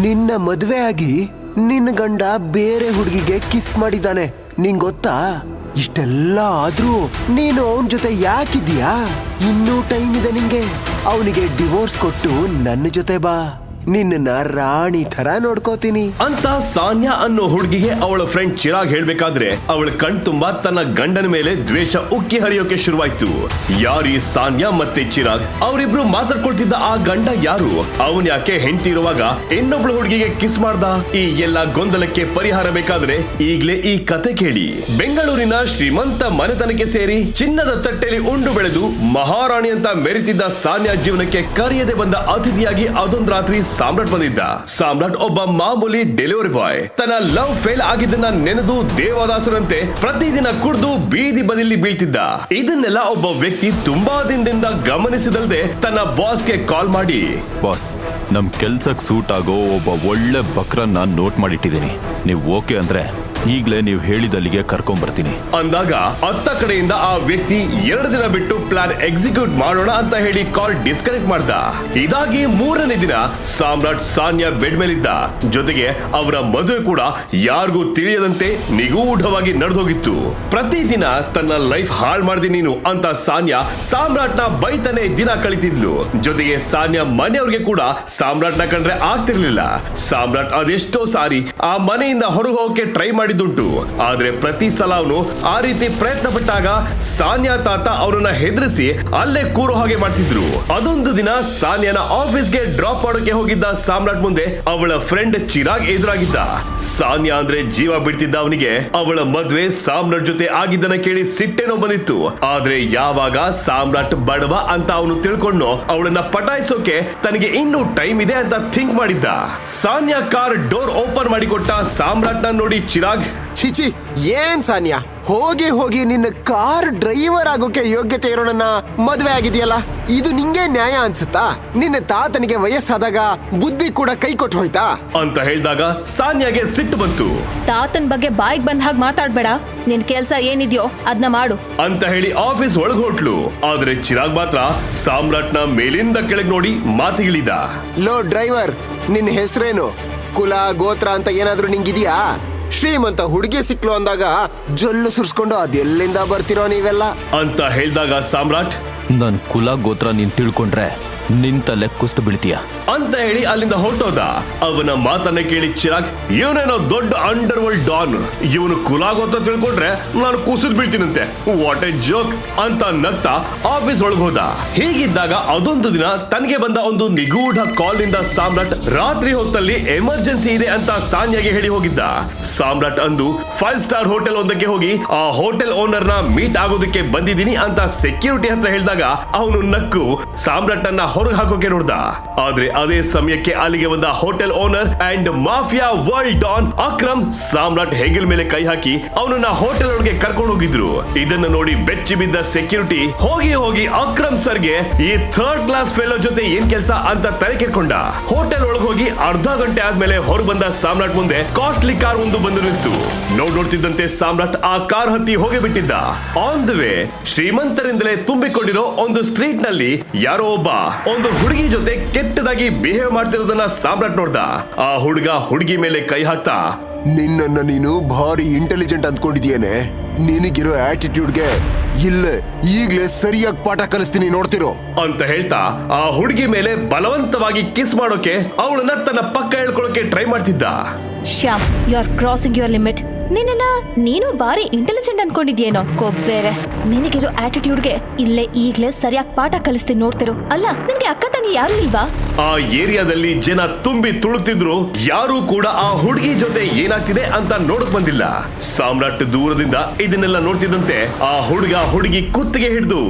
ನಿನ್ನ ಮದುವೆ ಆಗಿ ನಿನ್ನ ಗಂಡ ಬೇರೆ ಹುಡುಗಿಗೆ ಕಿಸ್ ಮಾಡಿದ್ದಾನೆ. ನಿಂಗ್ ಗೊತ್ತಾ? ಇಷ್ಟೆಲ್ಲ ಆದ್ರೂ ನೀನು ಅವನ ಜೊತೆ ಯಾಕಿದ್ಯಾ ಇನ್ನೂ ಟೈಮ್ ಇದೆ ನಿಂಗೆ. ಅವನಿಗೆ ಡಿವೋರ್ಸ್ ಕೊಟ್ಟು ನನ್ನ ಜೊತೆ ಬಾ. ನಿನ್ನ ರಾಣಿ ತರ ನೋಡ್ಕೋತೀನಿ. ಅಂತ ಸಾನ್ಯಾ ಅನ್ನೋ ಹುಡುಗಿಗೆ ಅವಳ ಫ್ರೆಂಡ್ ಚಿರಾಗ್ ಹೇಳ್ಬೇಕಾದ್ರೆ ಅವಳ ಕಣ್ ತುಂಬಾ ತನ್ನ ಗಂಡನ ಮೇಲೆ ದ್ವೇಷ ಉಕ್ಕಿ ಹರಿಯೋಕೆ ಶುರುವಾಯ್ತು. ಯಾರು ಸಾನ್ಯಾ ಮತ್ತೆ ಚಿರಾಗ್? ಅವರಿಬ್ರು ಮಾತಾಡ್ಕೊಳ್ತಿದ್ದ ಆ ಗಂಡ ಯಾರು? ಅವನ್ ಯಾಕೆ ಹೆಂಡತಿ ಇರುವಾಗ ಇನ್ನೊಬ್ಳು ಹುಡುಗಿಗೆ ಕಿಸ್ ಮಾಡ್ದ? ಈ ಎಲ್ಲಾ ಗೊಂದಲಕ್ಕೆ ಪರಿಹಾರ ಬೇಕಾದ್ರೆ ಈಗ್ಲೇ ಈ ಕತೆ ಕೇಳಿ. ಬೆಂಗಳೂರಿನ ಶ್ರೀಮಂತ ಮನೆತನಕ್ಕೆ ಸೇರಿ ಚಿನ್ನದ ತಟ್ಟೆಲಿ ಉಂಡು ಬೆಳೆದು ಮಹಾರಾಣಿ ಅಂತ ಮೆರೆತಿದ್ದ ಸಾನ್ಯಾ ಜೀವನಕ್ಕೆ ಕರೆಯದೆ ಬಂದ ಅತಿಥಿಯಾಗಿ ಅದೊಂದ್ ರಾತ್ರಿ ಸಾಮ್ರಾಟ್ ಬಂದಿದ್ದ. ಸಾಮ್ರಾಟ್ ಒಬ್ಬ ಮಾಮೂಲಿ ಡೆಲಿವರಿ ಬಾಯ್ ತನ್ನ ಲವ್ ಫೇಲ್ ಆಗಿದ್ದನ್ನ ನೆನೆದು ದೇವದಾಸರಂತೆ ಪ್ರತಿದಿನ ಕುಡಿದು ಬೀದಿ ಬದಿಲಿ ಬೀಳ್ತಿದ್ದ. ಇದನ್ನೆಲ್ಲ ಒಬ್ಬ ವ್ಯಕ್ತಿ ತುಂಬಾ ದಿನದಿಂದ ಗಮನಿಸಿದಲ್ದೆ ತನ್ನ ಬಾಸ್ಗೆ ಕಾಲ್ ಮಾಡಿ. ಬಾಸ್ ನಮ್ ಕೆಲ್ಸಕ್ ಸೂಟ್ ಆಗೋ ಒಬ್ಬ ಒಳ್ಳೆ ಬಕ್ರನ್ನ ನೋಟ್ ಮಾಡಿಟ್ಟಿದ್ದೀನಿ. ನೀವು ಓಕೆ ಅಂದ್ರೆ ಈಗ್ಲೇ ನೀವು ಹೇಳಿದಲ್ಲಿಗೆ ಕರ್ಕೊಂಡ್ಬರ್ತೀನಿ ಅಂದಾಗ ಅತ್ತ ಕಡೆಯಿಂದ ಆ ವ್ಯಕ್ತಿ ಎರಡು ದಿನ ಬಿಟ್ಟು ಪ್ಲಾನ್ ಎಕ್ಸಿಕ್ಯೂಟ್ ಮಾಡೋಣ ಅಂತ ಹೇಳಿ ಕಾಲ್ ಡಿಸ್ಕನೆಕ್ಟ್ ಮಾಡ್ದ. ಇದಾಗಿ ಮೂರನೇ ದಿನ ಸಾಮ್ರಾಟ್ ಸಾನ್ಯಾ ಬೆಡ್ ಮೇಲಿದ್ದ. ಜೊತೆಗೆ ಅವರ ಮದುವೆ ಕೂಡ ಯಾರಿಗೂ ತಿಳಿಯದಂತೆ ನಿಗೂಢವಾಗಿ ನಡೆದೋಗಿತ್ತು. ಪ್ರತಿದಿನ ತನ್ನ ಲೈಫ್ ಹಾಳು ಮಾಡಿದೆ ನೀನು ಅಂತ ಸಾನ್ಯಾ ಸಾಮ್ರಾಟ್ನ ಬೈತಾನೆ ದಿನ ಕಳಿತಿದ್ಲು. ಜೊತೆಗೆ ಸಾನ್ಯಾ ಮನೆಯವ್ರಿಗೆ ಕೂಡ ಸಾಮ್ರಾಟ್ನ ಕಂಡ್ರೆ ಆಗ್ತಿರ್ಲಿಲ್ಲ. ಸಾಮ್ರಾಟ್ ಅದೆಷ್ಟೋ ಸಾರಿ ಆ ಮನೆಯಿಂದ ಹೊರಗೆ ಹೋಗಕ್ಕೆ ಟ್ರೈ ಮಾಡಿದ್ದುಂಟು. ಆದ್ರೆ ಪ್ರತಿ ಸಲ ಅವನು ಆ ರೀತಿ ಪ್ರಯತ್ನ ಪಟ್ಟಾಗ ಸಾನ್ಯಾ ತಾತ ಅವನನ್ನ ಹೆದರಿಸಿ ಅಲ್ಲೇ ಕೂರೋ ಹಾಗೆ ಮಾಡ್ತಿದ್ರು. ಅದೊಂದು ದಿನ ಸಾನ್ಯಾನ ಆಫೀಸ್ಗೆ ಡ್ರಾಪ್ ಮಾಡೋಕೆ ಹೋಗಿದ್ದ ಸಾಮ್ರಾಟ್ ಮುಂದೆ ಅವಳ ಫ್ರೆಂಡ್ ಚಿರಾಗ್ ಎದುರಾಗಿದ್ದ. ಸಾನ್ಯಾ ಅಂದ್ರೆ ಜೀವ ಬಿಡ್ತಿದ್ದ ಅವನಿಗೆ ಅವಳ ಮದ್ವೆ ಸಾಮ್ರಾಟ್ ಜೊತೆ ಆಗಿದ್ದನ್ನ ಕೇಳಿ ಸಿಟ್ಟೇನೋ ಬಂದಿತ್ತು. ಆದ್ರೆ ಯಾವಾಗ ಸಾಮ್ರಾಟ್ ಬಡವ ಅಂತ ಅವನು ತಿಳ್ಕೊಂಡು ಅವಳನ್ನ ಪಟಾಯಿಸೋಕೆ ತನಗೆ ಇನ್ನೂ ಟೈಮ್ ಇದೆ ಅಂತ ಥಿಂಕ್ ಮಾಡಿದ್ದ. ಸಾನ್ಯಾ ಕಾರ್ ಡೋರ್ ಓಪನ್ ಮಾಡಿಕೊಟ್ಟ ಸಾಮ್ರಾಟ್ನ ನೋಡಿ ಚಿರಾಗ್ ಚಿಚಿ ಏನ್ ಸಾನ್ಯಾ? ಹೋಗಿ ಹೋಗಿ ನಿನ್ನ ಕಾರ್ ಡ್ರೈವರ್ ಆಗೋಕೆ ಯೋಗ್ಯತೆ ಇರೋಣ ಮದ್ವೆ ಆಗಿದೆಯಲ್ಲ? ಇದು ನಿಂಗೆ ನ್ಯಾಯ ಅನ್ಸುತ್ತಾ? ನಿನ್ನ ತಾತನಿಗೆ ವಯಸ್ಸಾದಾಗ ಬುದ್ಧಿ ಕೂಡ ಕೈ ಕೊಟ್ಟು ಹೋಯ್ತಾ? ಅಂತ ಹೇಳಿದಾಗ ಸಾನ್ಯಾಗೆ ಸಿಟ್ಟು ಬಂತು. ತಾತನ್ ಬಗ್ಗೆ ಬಾಯಿಗೆ ಬಂದ ಹಾಗೆ ಮಾತಾಡ್ಬೇಡ. ನಿನ್ ಕೆಲ್ಸ ಏನಿದ್ಯೋ ಅದ್ನ ಮಾಡು. ಅಂತ ಹೇಳಿ ಆಫೀಸ್ ಒಳಗ್ ಹೊಟ್ಲು ಆದ್ರೆ ಚಿರಾಗ್ ಮಾತ್ರ ಸಾಮ್ರಾಟ್ನ ಮೇಲಿಂದ ಕೆಳಗ್ ನೋಡಿ ಮಾತಿಗಿಳಿದ. ಲೋ ಡ್ರೈವರ್ ನಿನ್ನ ಹೆಸರೇನು? ಕುಲ ಗೋತ್ರ ಅಂತ ಏನಾದ್ರೂ ನಿಂಗಿದ್ಯಾ? ಶ್ರೀಮಂತ ಹುಡುಗಿ ಸಿಕ್ಲು ಅಂದಾಗ ಜೊಲ್ಲು ಸುರ್ಸ್ಕೊಂಡು ಅದೆಲ್ಲಿಂದ ಬರ್ತಿರೋ ನೀವೆಲ್ಲ? ಅಂತ ಹೇಳಿದಾಗ ಸಾಮ್ರಾಟ್, ನನ್ ಕುಲ ಗೋತ್ರ ನೀನ್ ತಿಳ್ಕೊಂಡ್ರೆ ನಿಂತಲ್ಲೇ ಕುಸ್ತು ಬೀಳ್ತೀಯ. ಅಂತ ಹೇಳಿ ಅಲ್ಲಿಂದ ಹೊರಟೋದ. ಅವನ ಮಾತನ್ನ ಕೇಳಿ ಚಿರಾಗ್, ಇವನೇನೋ ದೊಡ್ಡ ಅಂಡರ್ ವರ್ಲ್ಡ್ ಡಾನ್ ಇವನು ಅಂತ ತಿಳ್ಕೊಂಡ್ರೆ ನಾನು ಕುಸಿದ್ ಬೀಳ್ತೀನಂತೆ. ವಾಟ್ ಎ ಜೋಕ್ ಅಂತ ನಗ್ತಾ ಆಫೀಸ್ ಒಳಗ್ ಹೋದ. ಹೀಗಿದ್ದಾಗ ಅದೊಂದು ದಿನ ತನಗೆ ಬಂದ ಒಂದು ನಿಗೂಢ ಕಾಲ್ನಿಂದ ಸಾಮ್ರಾಟ್ ರಾತ್ರಿ ಹೊತ್ತಲ್ಲಿ ಎಮರ್ಜೆನ್ಸಿ ಇದೆ ಅಂತ ಸಾನ್ಯಾಗೆ ಹೇಳಿ ಹೋಗಿದ್ದ. ಸಾಮ್ರಾಟ್ ಅಂದು ಫೈವ್ ಸ್ಟಾರ್ ಹೋಟೆಲ್ ಒಂದಕ್ಕೆ ಹೋಗಿ ಆ ಹೋಟೆಲ್ ಓನರ್ನ ಮೀಟ್ ಆಗೋದಕ್ಕೆ ಬಂದಿದ್ದೀನಿ ಅಂತ ಸೆಕ್ಯೂರಿಟಿ ಹತ್ರ ಹೇಳಿದಾಗ ಅವನು ನಕ್ಕು ಸಾಮ್ರಾಟ್ ಅನ್ನ ಹೊರಗೆ ಹಾಕೋಕೆ ನೋಡ್ದ. ಆದ್ರೆ ಅದೇ ಸಮಯಕ್ಕೆ ಅಲ್ಲಿಗೆ ಬಂದ hotel owner and mafia world don Akram Samrat ಹೆಗಲ್ ಮೇಲೆ ಕೈ ಹಾಕಿ ಅವನನ್ನ ಹೋಟೆಲ್ ಒಳಗೆ ಕರ್ಕೊಂಡು ಹೋಗಿದ್ರು. ಇದನ್ನ ನೋಡಿ ಬೆಚ್ಚಿ ಬಿದ್ದ ಸೆಕ್ಯೂರಿಟಿ ಹೋಗಿ ಹೋಗಿ ಅಕ್ರಮ್ ಸರ್ಗೆ ಈ ಥರ್ಡ್ ಕ್ಲಾಸ್ ಫೆಲೋ ಜೊತೆ ಏನ್ ಕೆಲಸ ಅಂತ ತಲೆ ಕೆರ್ಕೊಂಡ. ಹೋಟೆಲ್ ಒಳಗೆ ಹೋಗಿ ಅರ್ಧ ಗಂಟೆ ಆದ್ಮೇಲೆ ಹೊರ ಬಂದ ಸಾಮ್ರಾಟ್ ಮುಂದೆ ಕಾಸ್ಟ್ಲಿ ಕಾರ್ ಒಂದು ಬಂದು ನಿಂತು ನೋಡ್ ನೋಡ್ತಿದ್ದಂತೆ ಸಾಮ್ರಾಟ್ ಆ ಕಾರ್ ಹತ್ತಿ ಹೋಗಿ ಬಿಟ್ಟಿದ್ದ. ಆನ್ ದ ವೇ ಶ್ರೀಮಂತರಿಂದಲೇ ತುಂಬಿಕೊಂಡಿರೋ ಒಂದು ಸ್ಟ್ರೀಟ್ನಲ್ಲಿ ಯಾರೋ ಒಬ್ಬ ಒಂದು ಹುಡುಗಿ ಜೊತೆ ಕೆಟ್ಟದಾಗಿ ಬಿಹೇವ್ ಮಾಡ್ತಿರೋದನ್ನ ಸಾಮ್ರಾಟ್ ನೋಡ್ದ. ಆ ಹುಡುಗ ಹುಡುಗಿ ಮೇಲೆ ಕೈ ಹಾಕ್ತಾ ನಿನ್ನ ನೀನು ಭಾರಿ ಇಂಟೆಲಿಜೆಂಟ್ ಅಂದ್ಕೊಂಡಿದ್ಯೇನೆ. ನಿನಗಿರೋ ಆಟಿಟ್ಯೂಡ್ಗೆ ಇಲ್ಲ ಈಗ್ಲೇ ಸರಿಯಾಗಿ ಪಾಠ ಕಲಿಸ್ತೀನಿ ನೋಡ್ತಿರೋ. ಅಂತ ಹೇಳ್ತಾ ಆ ಹುಡುಗಿ ಮೇಲೆ ಬಲವಂತವಾಗಿ ಕಿಸ್ ಮಾಡೋಕೆ ಅವಳನ್ನ ತನ್ನ ಪಕ್ಕ ಹೇಳ್ಕೊಳಕ್ಕೆ ಟ್ರೈ ಮಾಡ್ತಿದ್ದ. Shyam you are crossing your limit ನಿನ್ನ ನೀನು ಬಾರಿ ಇಂಟೆಲಿಜೆಂಟ್ ಅನ್ಕೊಂಡಿದ್ಯೇನೋ? ಕೊಬ್ಬೇರೆ. ನಿನಗಿರೋ ಆಟಿಟ್ಯೂಡ್ಗೆ ಇಲ್ಲೇ ಈಗ್ಲೇ ಸರಿಯಾಗಿ ಪಾಠ ಕಲಿಸ್ತೀನಿ ನೋಡ್ತಿರು. ಅಲ್ಲ ನಿನ್ಗೆ ಅಕ್ಕ ತಂಗಿ ಯಾರು ಇಲ್ವಾ? ಆ ಏರಿಯಾದಲ್ಲಿ ಜನ ತುಂಬಿ ತುಳುತ್ತಿದ್ರು ಯಾರು ಕೂಡ ಆ ಹುಡುಗಿ ಜೊತೆ ಏನಾಗ್ತಿದೆ ಅಂತ ನೋಡಕ್ ಬಂದಿಲ್ಲ. ಸಾಮ್ರಾಟ್ ದೂರದಿಂದ ಇದನ್ನೆಲ್ಲ ನೋಡ್ತಿದ್ದಂತೆ ಆ ಹುಡುಗ ಹುಡುಗಿ ಕುತ್ತಿಗೆ ಹಿಡಿದು.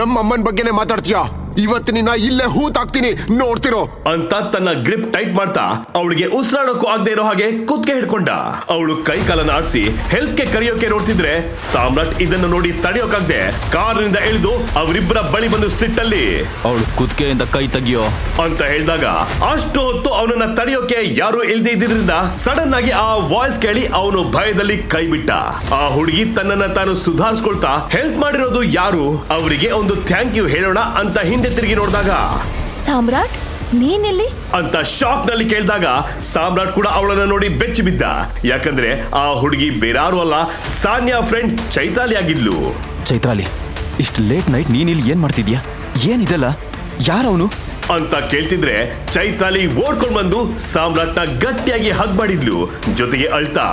ನಮ್ಮ ಅಮ್ಮನ ಬಗ್ಗೆನೇ ಮಾತಾಡ್ತೀಯಾ? ಇವತ್ತು ನಿನ್ನ ಇಲ್ಲೇ ಹೂತಾಕ್ತೀನಿ. ನೋಡ್ತಿರೋ. ಅಂತ ತನ್ನ ಗ್ರಿಪ್ ಟೈಟ್ ಮಾಡ್ತಾ ಅವಳಿಗೆ ಉಸಿರಾಡೋಕು ಆಗದೆ ಇರೋ ಹಾಗೆ ಕುತ್ತಿಗೆ ಹಿಡ್ಕೊಂಡ. ಅವಳು ಕೈ ಕಾಲನ್ನ ಆಡಿಸಿ ಹೆಲ್ಪ್ಗೆ ಕರೆಯೋಕೆ ನೋಡ್ತಿದ್ರೆ ಸಾಮ್ರಾಟ್ ಇದನ್ನು ನೋಡಿ ತಡೆಯೋಕಾಗ್ದೆ ಕಾರಿನಿಂದ ಇಳಿದು ಅವರಿಬ್ಬರ ಬಳಿ ಬಂದು ಸಿಟ್ಟಲ್ಲಿ. ಅವಳು ಕುತ್ಕೆಯಿಂದ ಕೈ ತೆಗಿಯೋ. ಅಂತ ಹೇಳಿದಾಗ ಅಷ್ಟು ಹೊತ್ತು ಅವನನ್ನ ತಡೆಯೋಕೆ ಯಾರು ಇಲ್ದೇ ಇದ್ದಿದ್ರಿಂದ ಸಡನ್ ಆಗಿ ಆ ವಾಯ್ಸ್ ಕೇಳಿ ಅವನು ಭಯದಲ್ಲಿ ಕೈ ಬಿಟ್ಟ. ಆ ಹುಡುಗಿ ತನ್ನನ್ನ ತಾನು ಸುಧಾರಿಸ್ಕೊಳ್ತಾ ಹೆಲ್ಪ್ ಮಾಡಿರೋದು ಯಾರು? ಅವರಿಗೆ ಒಂದು ಥ್ಯಾಂಕ್ ಯು ಹೇಳೋಣ ಅಂತ ಹಿಂದೆ ತಿರುಗಿ ನೋಡಿದಾಗ ಸಾಮ್ರಾಟ್ ನೀನೆಲ್ಲಿ? ಅಂತ ಶಾಕ್ನಲ್ಲಿ ಕೇಳಿದಾಗ ಸಾಮ್ರಾಟ್ ಕೂಡ ಅವಳನ್ನ ನೋಡಿ ಬೆಚ್ಚಿ ಬಿದ್ದ. ಯಾಕಂದ್ರೆ ಆ ಹುಡುಗಿ ಬೇರಾರು ಅಲ್ಲ ಸಾನ್ಯಾ ಫ್ರೆಂಡ್ ಚೈತಾಲಿ ಆಗಿದ್ಲು. ಚೈತ್ರಾಲಿ ಇಷ್ಟು ಲೇಟ್ ನೈಟ್ ನೀನ್ ಇಲ್ಲಿ ಏನ್ ಮಾಡ್ತಿದ್ಯಾ? ಏನಿದೆಲ್ಲ? ಯಾರವನು? ಅಂತ ಕೇಳ್ತಿದ್ರೆ ಚೈತಾಲಿ ಓಡ್ಕೊಂಡ್ ಬಂದು ಸಾಮ್ರಾಟ್ನ ಗಟ್ಟಿಯಾಗಿ ಹಗ್ ಮಾಡಿದ್ಲು ಜೊತೆಗೆ ಅಳ್ತಾ.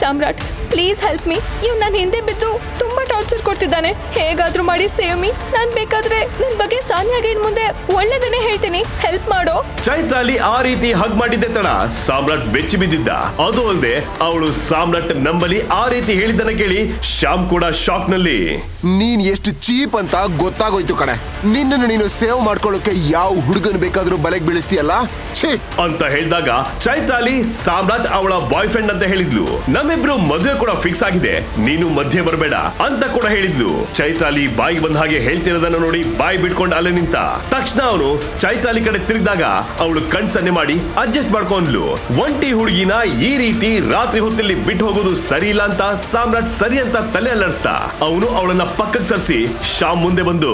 ಸಾಮ್ರಾಟ್ ಪ್ಲೀಸ್ ಹೆಲ್ಪ್ ಮೀ ಇವ್ ನನ್ನ ಹಿಂದೆ ಬಿದ್ದು ತುಂಬಾ ಟಾರ್ಚರ್ ಕೊಡ್ತಿದ್ದಾನೆ. ಹೇಗಾದ್ರೂ ಮಾಡಿ ಸೇವ್ ಮೀ ನಾನ್ ಬೇಕಾದ್ರೆ ನಿನ್ ಬಗ್ಗೆ ಸಾನ್ಯಾಗೆ ಇನ್ ಮುಂದೆ ಒಳ್ಳೇದನ್ನೇ ಹೇಳ್ತೀನಿ. ಹೆಲ್ಪ್ ಮಾಡೋ. ಚೈತಾಲಿ ಆ ರೀತಿ ಹಗ್ ಮಾಡಿದ್ದೆ ತಡ. ಸಾಮ್ರಾಟ್ ಬೆಚ್ಚಿ ಬಿದ್ದಿದ್ದ. ಅದು ಅಲ್ಲದೆ ಅವಳು ಸಾಮ್ರಾಟ್ ನಂಬಲಿ ಆ ರೀತಿ ಹೇಳಿದ್ದನ್ನ ಕೇಳಿ, ಶ್ಯಾಮ್ ಕೂಡ ಶಾಕ್ನಲ್ಲಿ. ನೀನ್ ಎಷ್ಟು ಚೀಪ್ ಅಂತ ಗೊತ್ತಾಗೋಯ್ತು ಕಣೆ. ನಿನ್ನನ್ನು ನೀನು ಸೇವ್ ಮಾಡ್ಕೊಳ್ಳೋಕೆ ಯಾವ ಹುಡುಗನ್ ಬೇಕಾದ್ರೂ ಬಲೆಗೆ ಬೀಳಿಸ್ತೀಯಲ್ಲ? ಛೀ. ಅಂತ ಹೇಳಿದಾಗ ಚೈತಾಲಿ ಸಾಮ್ರಾಟ್ ಅವಳ ಬಾಯ್ ಫ್ರೆಂಡ್ ಅಂತ ಹೇಳಿದ್ಲು. ನಮ್ಮಿಬ್ರು ಮದುವೆ ಕೂಡ ಫಿಕ್ಸ್ ಆಗಿದೆ. ನೀನು ಮಧ್ಯೆ ಬರಬೇಡ ಅಂತ ಕೂಡ ಹೇಳಿದ್ಲು. ಚೈತಾಲಿ ಬಾಯಿ ಬಂದ ಹಾಗೆ ಹೇಳ್ತಿರೋದನ್ನ ನೋಡಿ ಬಾಯಿ ಬಿಟ್ಕೊಂಡು ಅಲ್ಲೇ ನಿಂತ. ತಕ್ಷಣ ಅವನು ಚೈತಾಲಿ ಕಡೆ ತಿರುಗಿದಾಗ ಅವಳು ಕಣ್ ಸನ್ನೆ ಮಾಡಿ ಅಡ್ಜಸ್ಟ್ ಮಾಡ್ಕೊಂಡ್ಲು. ಒಂಟಿ ಹುಡುಗಿನ ಈ ರೀತಿ ರಾತ್ರಿ ಹೊತ್ತಲ್ಲಿ ಬಿಟ್ಟು ಹೋಗೋದು ಸರಿ ಇಲ್ಲ ಅಂತ ಸಾಮ್ರಾಟ್ ಸರಿ ಅಂತ ತಲೆ ಅಲ್ಲರ್ಸ್ತಾ ಅವನು ಅವಳನ್ನ ಪಕ್ಕಕ್ಕೆ ಸರಿಸಿ, ಶಾಮ್ ಮುಂದೆ ಬಂದು.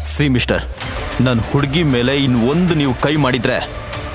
See, mister. ನನ್ನ ಹುಡುಗಿ ಮೇಲೆ ಇನ್ನು ಒಂದು ನೀವು ಕೈ ಮಾಡಿದ್ರೆ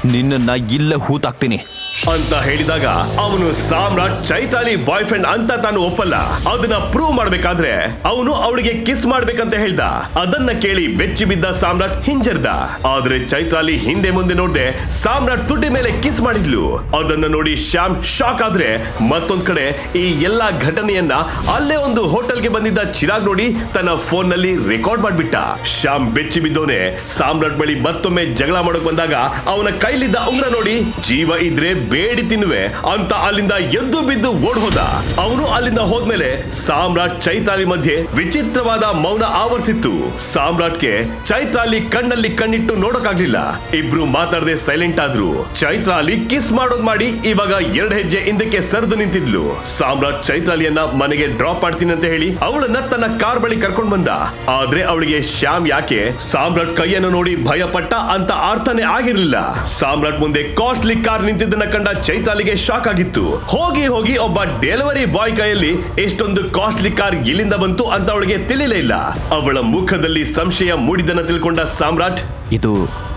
ನಿನ್ನನ್ನು ಇಲ್ಲೇ ಹೂತಾಕ್ತೀನಿ. ಅಂತ ಹೇಳಿದಾಗ ಅವನು ಸಾಮ್ರಾಟ್ ಚೈತಾಲಿ ಬಾಯ್ ಫ್ರೆಂಡ್ ಅಂತ ತಾನು ಒಪ್ಪಲ್ಲ. ಅದನ್ನ ಪ್ರೂವ್ ಮಾಡ್ಬೇಕಾದ್ರೆ ಅವನು ಅವಳಿಗೆ ಕಿಸ್ ಮಾಡ್ಬೇಕಂತ ಹೇಳ್ದ. ಅದನ್ನ ಕೇಳಿ ಬೆಚ್ಚಿ ಬಿದ್ದ ಸಾಮ್ರಾಟ್ ಹಿಂಜರ್ದ. ಆದ್ರೆ ಚೈತಾಲಿ ಹಿಂದೆ ಮುಂದೆ ನೋಡ್ದೆ ಸಾಮ್ರಾಟ್ ತುಟಿ ಮೇಲೆ ಕಿಸ್ ಮಾಡಿದ್ಲು. ಅದನ್ನ ನೋಡಿ ಶ್ಯಾಮ್ ಶಾಕ್ ಆದ್ರೆ ಮತ್ತೊಂದ್ ಕಡೆ ಈ ಎಲ್ಲಾ ಘಟನೆಯನ್ನ ಅಲ್ಲೇ ಒಂದು ಹೋಟೆಲ್ಗೆ ಬಂದಿದ್ದ ಚಿರಾಗ್ ನೋಡಿ ತನ್ನ ಫೋನ್ನಲ್ಲಿ ರೆಕಾರ್ಡ್ ಮಾಡ್ಬಿಟ್ಟ. ಶ್ಯಾಮ್ ಬೆಚ್ಚಿ ಬಿದ್ದೋನೆ ಸಾಮ್ರಾಟ್ ಬಳಿ ಮತ್ತೊಮ್ಮೆ ಜಗಳ ಮಾಡೋಕ್ ಬಂದಾಗ ಅವನ ಕೈಲಿದ್ದ ಉಂಗ್ರ ನೋಡಿ ಜೀವ ಇದ್ರೆ ಬೇಡಿ ತಿನ್ನುವೆ ಅಂತ ಅಲ್ಲಿಂದ ಎದ್ದು ಬಿದ್ದು ಓಡ್ ಹೋದ. ಅವನು ಅಲ್ಲಿಂದ ಹೋದ್ಮೇಲೆ ಸಾಮ್ರಾಟ್ ಚೈತಾಲಿ ಮಧ್ಯೆ ವಿಚಿತ್ರವಾದ ಮೌನ ಆವರಿಸಿತ್ತು. ಸಾಮ್ರಾಟ್ಗೆ ಚೈತಾಲಿ ಕಣ್ಣಲ್ಲಿ ಕಣ್ಣಿಟ್ಟು ನೋಡೋಕಾಗ್ಲಿಲ್ಲ. ಇಬ್ರು ಮಾತಾಡದೆ ಸೈಲೆಂಟ್ ಆದ್ರು. ಚೈತ್ರಾಲಿ ಕಿಸ್ ಮಾಡೋದ್ ಮಾಡಿ ಇವಾಗ ಎರಡ್ ಹೆಜ್ಜೆ ಹಿಂದಕ್ಕೆ ಸರಿದು ನಿಂತಿದ್ಲು. ಸಾಮ್ರಾಟ್ ಚೈತ್ರಾಲಿಯನ್ನ ಮನೆಗೆ ಡ್ರಾಪ್ ಮಾಡ್ತೀನಿ ಅಂತ ಹೇಳಿ ಅವಳನ್ನ ತನ್ನ ಕಾರ್ ಬಳಿ ಕರ್ಕೊಂಡ್ ಬಂದ. ಆದ್ರೆ ಅವಳಿಗೆ ಶ್ಯಾಮ್ ಯಾಕೆ? ಸಾಮ್ರಾಟ್ ಕೈಯನ್ನು ನೋಡಿ ಭಯಪಟ್ಟ ಅಂತ ಅರ್ಥನೇ ಆಗಿರ್ಲಿಲ್ಲ. ಸಾಮ್ರಾಟ್ ಮುಂದೆ ಕಾಸ್ಟ್ಲಿ ಕಾರ್ ನಿಂತಿದ್ದನ್ನ ಕಂಡ ಚೈತಾಲಿಗೆ ಶಾಕ್ ಆಗಿತ್ತು. ಹೋಗಿ ಹೋಗಿ ಒಬ್ಬ ಡೆಲಿವರಿ ಬಾಯ್ ಕೈಯಲ್ಲಿ ಎಷ್ಟೊಂದು ಕಾಸ್ಟ್ಲಿ ಕಾರ್ ಎಲ್ಲಿಂದ ಬಂತು ಅಂತ ಅವಳಿಗೆ ತಿಳಿಲೇ ಇಲ್ಲ. ಅವಳ ಮುಖದಲ್ಲಿ ಸಂಶಯ ಮೂಡಿದನ್ನ ತಿಳ್ಕೊಂಡ ಸಾಮ್ರಾಟ್ ಇದು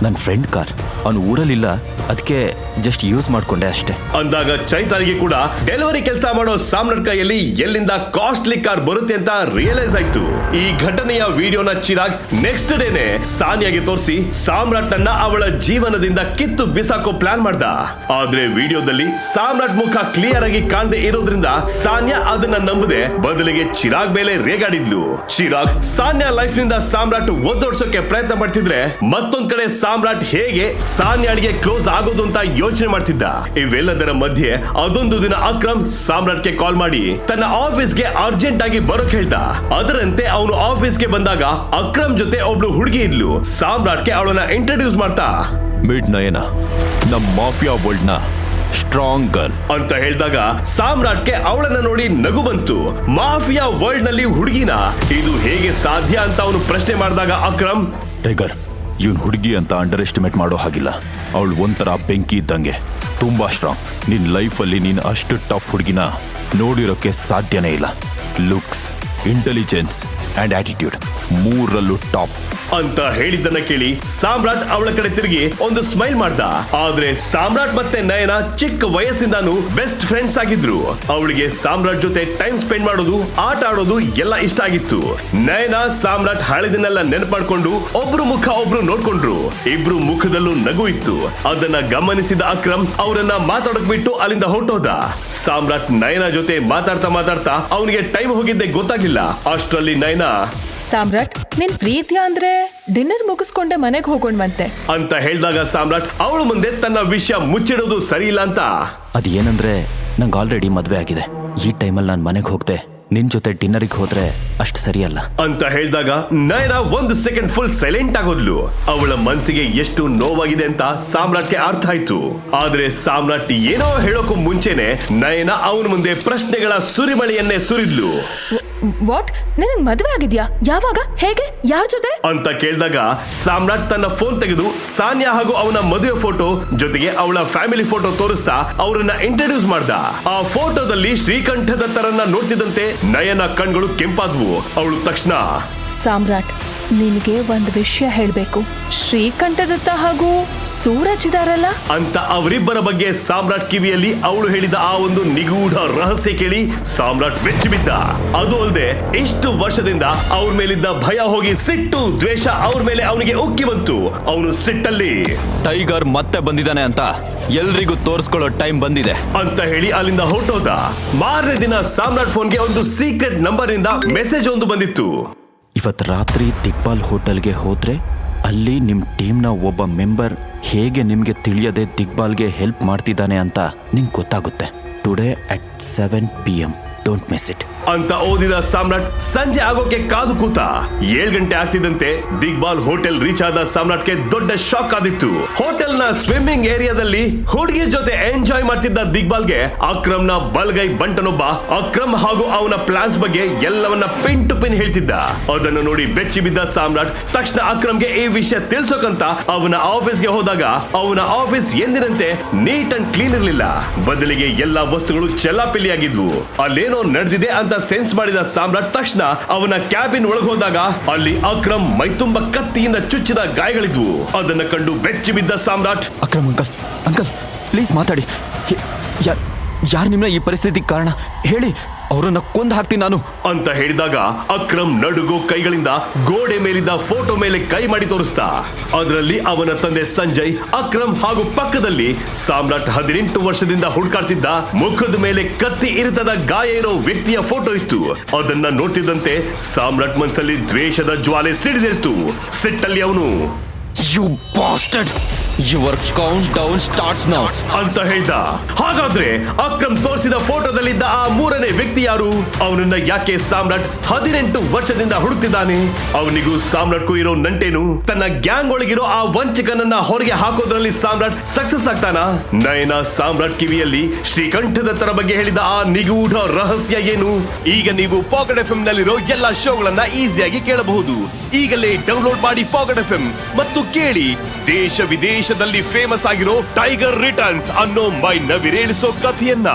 ನನ್ನ ಫ್ರೆಂಡ್ ಕಾರ್ ಅವನು ಊರಲ್ಲಿಲ್ಲ ಅದಕ್ಕೆ ಜಸ್ಟ್ ಯೂಸ್ ಮಾಡ್ಕೊಂಡೆ ಅಷ್ಟೇ. ಅಂದಾಗ ಚೈತಾಲಿಗೆ ಕೂಡ ಡೆಲಿವರಿ ಕೆಲಸ ಮಾಡೋ ಸಾಮ್ರಾಟ್ ಕೈಯಲ್ಲಿ ಎಲ್ಲಿಂದ ಕಾಸ್ಟ್ಲಿ ಕಾರ್ ಬರುತ್ತೆ ಅಂತ ರಿಯಲೈಸ್ ಆಯ್ತು. ಈ ಘಟನೆಯ ವಿಡಿಯೋನ ಚಿರಾಗ್ ನೆಕ್ಸ್ಟ್ ಡೇನೆ ಸಾನಿಯಾಗೆ ತೋರಿಸಿ ಸಾಮ್ರಾಟ್ ಅನ್ನ ಅವಳ ಜೀವನದಿಂದ ಕಿತ್ತು ಬಿಸಾಕೋ ಪ್ಲಾನ್ ಮಾಡ್ದ. ಆದ್ರೆ ವಿಡಿಯೋದಲ್ಲಿ ಸಾಮ್ರಾಟ್ ಮುಖ ಕ್ಲಿಯರ್ ಆಗಿ ಕಾಣದೆ ಇರೋದ್ರಿಂದ ಸಾನ್ಯಾ ಅದನ್ನ ನಂಬದೆ ಬದಲಿಗೆ ಚಿರಾಗ್ ಮೇಲೆ ರೇಗಾಡಿದ್ಲು. ಚಿರಾಗ್ ಸಾನ್ಯಾ ಲೈಫ್ನಿಂದ ಸಾಮ್ರಾಟ್ ಒದ್ದೋಡ್ಸೋಕೆ ಪ್ರಯತ್ನ ಮಾಡ್ತಿದ್ರೆ ಮತ್ತೊಂದ್ ಕಡೆ ಸಾಮ್ರಾಟ್ ಹೇಗೆ ಸಾನ್ಯಾಳಿಗೆ ಕ್ಲೋಸ್ ಆಗೋದು ಅಂತ ಯೋಚನೆ ಮಾಡ್ತಿದ್ದ? ಇವೆಲ್ಲದರ ಮಧ್ಯೆ ಅದೊಂದು ದಿನ ಅಕ್ರಮ್ ಸಾಮ್ರಾಟ್ಗೆ ಕಾಲ್ ಮಾಡಿ ತನ್ನ ಆಫೀಸ್ಗೆ ಅರ್ಜೆಂಟ್ ಆಗಿ ಬರೋಕ್ ಹೇಳ್ದ. ಅದರಂತೆ ಅವನು ಆಫೀಸ್ಗೆ ಬಂದಾಗ ಅಕ್ರಮ್ ಜೊತೆ ಒಬ್ಳು ಹುಡುಗಿ ಇದ್ಲು. ಸಾಮ್ರಾಟ್ಗೆ ಅವಳನ್ನ ಇಂಟ್ರೊಡ್ಯೂಸ್ ಮಾಡ್ತಾ. ಮಿಡ್ ನಯನ ನಮ್ ಮಾಫಿಯಾ ವರ್ಲ್ಡ್ನ ಸ್ಟ್ರಾಂಗ್ ಗರ್ಲ್ ಅಂತ ಹೇಳಿದಾಗ ಸಾಮ್ರಾಟ್ಗೆ ಅವಳನ್ನ ನೋಡಿ ನಗು ಬಂತು. ಮಾಫಿಯಾ ವರ್ಲ್ಡ್ನಲ್ಲಿ ಹುಡುಗಿನ. ಇದು ಹೇಗೆ ಸಾಧ್ಯ ಅಂತ ಅವನು ಪ್ರಶ್ನೆ ಮಾಡಿದಾಗ ಅಕ್ರಮ್ ಟೈಗರ್ ಇವನ್ ಹುಡುಗಿ ಅಂತ ಅಂಡರ್ ಎಸ್ಟಿಮೇಟ್ ಮಾಡೋ ಹಾಗಿಲ್ಲ. ಅವಳು ಒಂಥರ ಬೆಂಕಿ ಇದ್ದಂಗೆ. ತುಂಬಾ ಸ್ಟ್ರಾಂಗ್ ನಿನ್ ಲೈಫಲ್ಲಿ ನೀನು ಅಷ್ಟು ಟಫ್ ಹುಡುಗಿನ ನೋಡಿರೋಕೆ ಸಾಧ್ಯನೇ ಇಲ್ಲ. ಲುಕ್ಸ್ ಇಂಟೆಲಿಜೆನ್ಸ್ ಅಂಡ್ ಆಟಿಟ್ಯೂಡ್ ಮೂರಲ್ಲೂ ಟಾಪ್ ಅಂತ ಹೇಳಿದ್ದನ್ನ ಕೇಳಿ ಸಾಮ್ರಾಟ್ ಅವಳ ಕಡೆ ತಿರುಗಿ ಒಂದು ಸ್ಮೈಲ್ ಮಾಡ್ದ. ಆದ್ರೆ ಸಾಮ್ರಾಟ್ ಮತ್ತೆ ನಯನ ಚಿಕ್ಕ ವಯಸ್ಸಿಂದಾನು ಬೆಸ್ಟ್ ಫ್ರೆಂಡ್ಸ್ ಆಗಿದ್ರು. ಅವಳಿಗೆ ಸಾಮ್ರಾಟ್ ಜೊತೆ ಟೈಮ್ ಸ್ಪೆಂಡ್ ಮಾಡೋದು, ಆಟ ಆಡೋದು ಎಲ್ಲ ಇಷ್ಟ ಆಗಿತ್ತು. ನಯನ ಸಾಮ್ರಾಟ್ ಹಳೆದನ್ನೆಲ್ಲ ನೆನಪು ಮಾಡ್ಕೊಂಡು ಒಬ್ರು ಮುಖ ಒಬ್ರು ನೋಡ್ಕೊಂಡ್ರು. ಇಬ್ರು ಮುಖದಲ್ಲೂ ನಗು ಇತ್ತು. ಅದನ್ನ ಗಮನಿಸಿದ ಅಕ್ರಮ್ ಅವರನ್ನ ಮಾತಾಡಕ್ ಬಿಟ್ಟು ಅಲ್ಲಿಂದ ಹೊರಟೋದ. ಸಾಮ್ರಾಟ್ ನಯನ ಜೊತೆ ಮಾತಾಡ್ತಾ ಮಾತಾಡ್ತಾ ಅವನಿಗೆ ಟೈಮ್ ಹೋಗಿದ್ದೆ ಗೊತ್ತಾಗ್ಲಿಲ್ಲ ಅಷ್ಟರಲ್ಲಿ ನಯನ ಸಾಮ್ರಾಟ್ ನಿನ್ ಪ್ರೀತಿಯ ಇದೆಯಾ ಅಂದ್ರೆ ಡಿನ್ನರ್ ಮುಗಿಸ್ಕೊಂಡೆ ಮನೆಗೆ ಹೋಗೋಣವಂತೆ. ಅಂತ ಹೇಳಿದಾಗ ಸಾಮ್ರಾಟ್ ಅವಳ ಮುಂದೆ ತನ್ನ ವಿಷಯ ಮುಚ್ಚಿಡೋದು ಸರಿ ಇಲ್ಲ ಅಂತ. ಅದೇನಂದ್ರೆ ನಂಗೆ ಆಲ್ರೆಡಿ ಮದ್ವೆ ಆಗಿದೆ. ಈ ಟೈಮಲ್ಲಿ ನಾನು ಮನೆಗೆ ಹೋಗ್ದೆ ನಿನ್ ಜೊತೆ ಡಿನ್ನರಿಗೆ ಹೋದ್ರೆ ಅಷ್ಟು ಸರಿಯಲ್ಲ ಅಂತ ಹೇಳಿದಾಗ ನಯನ ಒಂದು ಸೆಕೆಂಡ್ ಫುಲ್ ಸೈಲೆಂಟ್ ಆಗೋದ್ಲು. ಅವಳ ಮನ್ಸಿಗೆ ಎಷ್ಟು ನೋವಾಗಿದೆ ಅಂತ ಸಾಮ್ರಾಟ್ಗೆ ಅರ್ಥ ಆಯ್ತು. ಆದ್ರೆ ಸಾಮ್ರಾಟ್ ಏನೋ ಹೇಳೋಕು ಮುಂಚೆನೆ ನಯನ ಅವನ ಮುಂದೆ ಪ್ರಶ್ನೆಗಳ ಸುರಿಮಳೆಯನ್ನೇ ಸುರಿದ್ಲು. ವಾಟ್ ನಿನಗ್ ಮದುವೆ ಆಗಿದ್ಯಾ? ಯಾವಾಗ? ಹೇಗೆ? ಯಾರ ಜೊತೆ? ಅಂತ ಕೇಳಿದಾಗ ಸಾಮ್ರಾಟ್ ತನ್ನ ಫೋನ್ ತೆಗೆದು ಸಾನ್ಯಾ ಹಾಗೂ ಅವನ ಮದುವೆ ಫೋಟೋ ಜೊತೆಗೆ ಅವಳ ಫ್ಯಾಮಿಲಿ ಫೋಟೋ ತೋರಿಸ್ತಾ ಅವರನ್ನ ಇಂಟ್ರೊಡ್ಯೂಸ್ ಮಾಡ್ದ. ಆ ಫೋಟೋದಲ್ಲಿ ಶ್ರೀಕಂಠದತ್ತರನ್ನ ನೋಡ್ತಿದ್ದಂತೆ ನಯನ ಕಣ್ಗಳು ಕೆಂಪಾದ್ವು. ಅವಳು ತಕ್ಷಣ ಸಾಮ್ರಾಟ್ ನಿನಗೆ ಒಂದ್ ವಿಷಯ ಹೇಳ್ಬೇಕು. ಶ್ರೀಕಂಠದತ್ತ ಹಾಗೂ ಸೂರಜ್ ಇದಾರಲ್ಲ ಅಂತ ಅವರಿಬ್ಬರ ಬಗ್ಗೆ ಸಾಮ್ರಾಟ್ ಕಿವಿಯಲ್ಲಿ ಅವಳು ಹೇಳಿದ ಆ ಒಂದು ನಿಗೂಢ ರಹಸ್ಯ ಕೇಳಿ ಸಾಮ್ರಾಟ್ ಬೆಚ್ಚಿ ಬಿದ್ದ ಅದು ಅಲ್ಲದೆ ಇಷ್ಟು ವರ್ಷದಿಂದ ಅವ್ರ ಮೇಲಿದ್ದ ಭಯ ಹೋಗಿ ಸಿಟ್ಟು ದ್ವೇಷ ಅವ್ರ ಮೇಲೆ ಅವನಿಗೆ ಉಕ್ಕಿ ಬಂತು. ಅವನು ಸಿಟ್ಟಲ್ಲಿ. ಟೈಗರ್ ಮತ್ತೆ ಬಂದಿದ್ದಾನೆ ಅಂತ ಎಲ್ರಿಗೂ ತೋರಿಸ್ಕೊಳ್ಳೋ ಟೈಮ್ ಬಂದಿದೆ. ಅಂತ ಹೇಳಿ ಅಲ್ಲಿಂದ ಹೊರಟೋದ. ಮಾರನೇ ದಿನ ಸಾಮ್ರಾಟ್ ಫೋನ್ಗೆ ಒಂದು ಸೀಕ್ರೆಟ್ ನಂಬರ್ ಇಂದ ಮೆಸೇಜ್ ಒಂದು ಬಂದಿತ್ತು. ಇವತ್ತು ರಾತ್ರಿ ದಿಗ್ಪಾಲ್ ಹೋಟೆಲ್ಗೆ ಹೋದ್ರೆ ಅಲ್ಲಿ ನಿಮ್ಮ ಟೀಮ್ನ ಒಬ್ಬ ಮೆಂಬರ್ ಹೇಗೆ ನಿಮಗೆ ತಿಳಿಯದೆ ದಿಗ್ಪಾಲ್ಗೆ ಹೆಲ್ಪ್ ಮಾಡ್ತಿದ್ದಾನೆ ಅಂತ ನಿಂಗೆ ಗೊತ್ತಾಗುತ್ತೆ. Today at seven P M don't miss it ಅಂತ ಓದಿದ ಸಾಮ್ರಾಟ್ ಸಂಜೆ ಆಗೋಕೆ ಕಾದು ಕೂತ ಏಳ್ ಗಂಟೆ ಆಗ್ತಿದ್ದಂತೆ ದಿಗ್ಬಾಲ್ ಹೋಟೆಲ್ ರೀಚ್ ಆದ ಸಾಮ್ರಾಟ್ಗೆ ದೊಡ್ಡ ಶಾಕ್ ಆದಿತ್ತು. ಹೋಟೆಲ್ನ ಸ್ವಿಮ್ಮಿಂಗ್ ಏರಿಯಾದಲ್ಲಿ ಹುಡುಗಿಯ ಜೊತೆ ಎಂಜಾಯ್ ಮಾಡ್ತಿದ್ದ ದಿಗ್ಬಾಲ್ಗೆ ನ ಬಲ್ಗೈ ಬಂಟನೊಬ್ಬ ಅಕ್ರಮ್ ಹಾಗೂ ಅವನ ಪ್ಲಾನ್ಸ್ ಬಗ್ಗೆ ಎಲ್ಲವನ್ನ ಪಿನ್ ಟು ಪಿನ್ ಹೇಳ್ತಿದ್ದ. ಅದನ್ನು ನೋಡಿ ಬೆಚ್ಚಿ ಬಿದ್ದ ಸಾಮ್ರಾಟ್ ತಕ್ಷಣ ಅಕ್ರಮ್ಗೆ ಈ ವಿಷಯ ತಿಳಿಸೋಕಂತ ಅವನ ಆಫೀಸ್ಗೆ ಹೋದಾಗ ಅವನ ಆಫೀಸ್ ಎಂದಿನಂತೆ ನೀಟ್ ಅಂಡ್ ಕ್ಲೀನ್ ಇರಲಿಲ್ಲ. ಬದಲಿಗೆ ಎಲ್ಲಾ ವಸ್ತುಗಳು ಚೆಲ್ಲಾಪಿಲ್ಲಿಯಾಗಿದ್ವು. ಅಲ್ಲೇನೋ ನಡೆದಿದೆ ಅಂತ ಸೆನ್ಸ್ ಮಾಡಿದ ಸಾಮ್ರಾಟ್ ತಕ್ಷಣ ಅವನ ಕ್ಯಾಬಿನ್ ಒಳಗೆ ಹೋದಾಗ ಅಲ್ಲಿ ಅಕ್ರಮ್ ಮೈತುಂಬ ಕತ್ತಿಯಿಂದ ಚುಚ್ಚಿದ ಗಾಯಗಳಿದ್ವು. ಅದನ್ನ ಕಂಡು ಬೆಚ್ಚಿ ಬಿದ್ದ Samrat, Akram uncle uncle please ಮಾತಾಡಿ. ಯಾರು ನಿಮ್ಮ ಈ ಪರಿಸ್ಥಿತಿಗೆ ಕಾರಣ? ಹೇಳಿ. ಅವರನ್ನ ಕೊಂದು ಹಾಕ್ತೀನಿ ನಾನು. ಅಂತ ಹೇಳಿದಾಗ ಅಕ್ರಮ್ ನಡುಗೋ ಕೈಗಳಿಂದ ಗೋಡೆ ಮೇಲಿದ್ದ ಫೋಟೋ ಮೇಲೆ ಕೈ ಮಾಡಿ ತೋರಿಸ್ತಾ, ಅದರಲ್ಲಿ ಅವನ ತಂದೆ ಸಂಜಯ್, ಅಕ್ರಮ್ ಹಾಗೂ ಪಕ್ಕದಲ್ಲಿ ಸಾಮ್ರಾಟ್ ಹದಿನೆಂಟು ವರ್ಷದಿಂದ ಹುಡುಕಾಡ್ತಿದ್ದ ಮುಖದ ಮೇಲೆ ಕತ್ತಿ ಇರಿತದ ಗಾಯ ಇರೋ ವ್ಯಕ್ತಿಯ ಫೋಟೋ ಇತ್ತು. ಅದನ್ನ ನೋಡ್ತಿದ್ದಂತೆ ಸಾಮ್ರಾಟ್ ಮನಸ್ಸಲ್ಲಿ ದ್ವೇಷದ ಜ್ವಾಲೆ ಸಿಡಿದಿರ್ತು. ಸಿಟ್ಟಲ್ಲಿ ಅವನು you bastard your countdown starts now ಅಂತ ಹೇಳ್ದ. ಹಾಗಾದ್ರೆ ಅಕ್ರಮ್ ತೋರಿಸಿದ ಫೋಟೋದಲ್ಲಿದ್ದ ಆ ಮೂರನೇ ವ್ಯಕ್ತಿ ಯಾರು? ಅವನನ್ನ ಯಾಕೆ ಸಾಮ್ರಾಟ್ ಹದಿನೆಂಟು ವರ್ಷದಿಂದ ಹುಡುಕ್ತಿದ್ದಾನೆ? ಅವನಿಗೂ ಸಾಮ್ರಾಟ್ಗೂ ಇರೋ ನಂಟೇನು? ತನ್ನ ಗ್ಯಾಂಗ್ ಒಳಗಿರೋ ಆ ವಂಚಕನನ್ನ ಹೊರಗೆ ಹಾಕೋದ್ರಲ್ಲಿ ಸಾಮ್ರಾಟ್ ಸಕ್ಸಸ್ ಆಗ್ತಾನ? ನಯನ ಸಾಮ್ರಾಟ್ ಕಿವಿಯಲ್ಲಿ ಶ್ರೀಕಂಠದತ್ತರ ಬಗ್ಗೆ ಹೇಳಿದ ಆ ನಿಗೂಢ ರಹಸ್ಯ ಏನು? ಈಗ ನೀವು ಪಾಕೆಟ್ ಎಫ್ ನಲ್ಲಿರೋ ಎಲ್ಲಾ ಶೋಗಳನ್ನ ಈಸಿಯಾಗಿ ಕೇಳಬಹುದು. ಈಗಲೇ ಡೌನ್ಲೋಡ್ ಮಾಡಿ ಪಾಕೆಟ್ ಎಫ್ ಮತ್ತು ಕೇಳಿ ದೇಶ ವಿದೇಶದಲ್ಲಿ ಫೇಮಸ್ ಆಗಿರೋ ಟೈಗರ್ ರಿಟರ್ನ್ಸ್ ಅನ್ನೋ ಮೈ ನವಿರೇಳಿಸೋ ಕಥೆಯನ್ನ